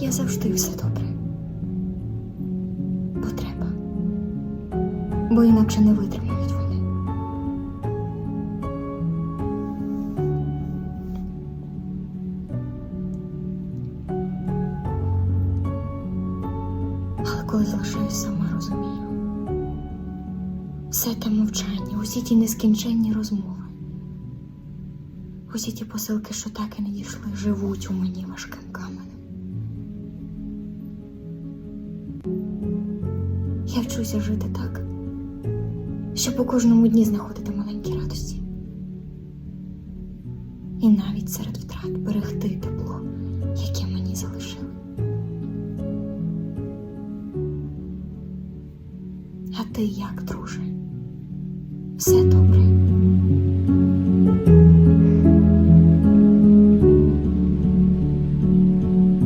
Я завжди все добре. Бо треба. Бо інакше не витримають вони. Але коли залишаюсь сама, розумію. Все те мовчання, усі ті нескінченні розмови. Усі ті посилки, що так і не дійшли, живуть у мені важким Я вчуся жити так, щоб у кожному дні знаходити маленькі радості. І навіть серед втрат берегти тепло, яке мені залишили. А ти як, друже? Все добре?